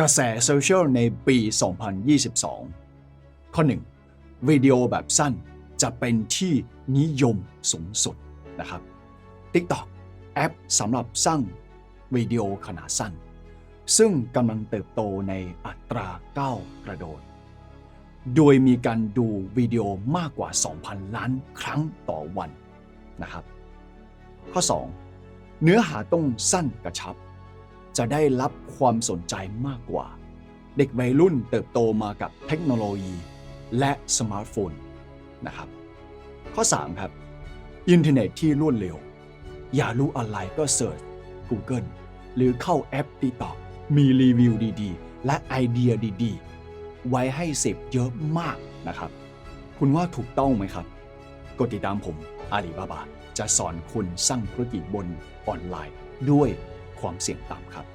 กระแสโซเชียลในปี 2022 ข้อ 1. วิดีโอแบบสั้นจะเป็นที่นิยมสูงสุดนะครับ TikTok แอปสำหรับสร้างวิดีโอขนาดสั้น ซึ่งกำลังเติบโตในอัตราก้าวกระโดด โดยมีการดูวิดีโอมากกว่า 2,000 ล้านครั้งต่อวันนะครับ ข้อ 2. เนื้อหาต้องสั้นกระชับ จะได้รับความสนใจมากกว่า เด็กวัยรุ่นเติบโตมากับเทคโนโลยีและสมาร์ทโฟนนะครับ ข้อ 3 ครับ อินเทอร์เน็ตที่รวดเร็ว อย่ารู้อะไรก็เสิร์ช Google หรือเข้าแอป TikTok มีรีวิวดีๆ และไอเดียดีๆ ไว้ให้เสพเยอะมากนะครับ คุณว่าถูกต้องไหมครับ กดติดตามผมอาลีบาบาจะสอนคุณสร้างธุรกิจบนออนไลน์ด้วย ความเสี่ยงต่ำครับ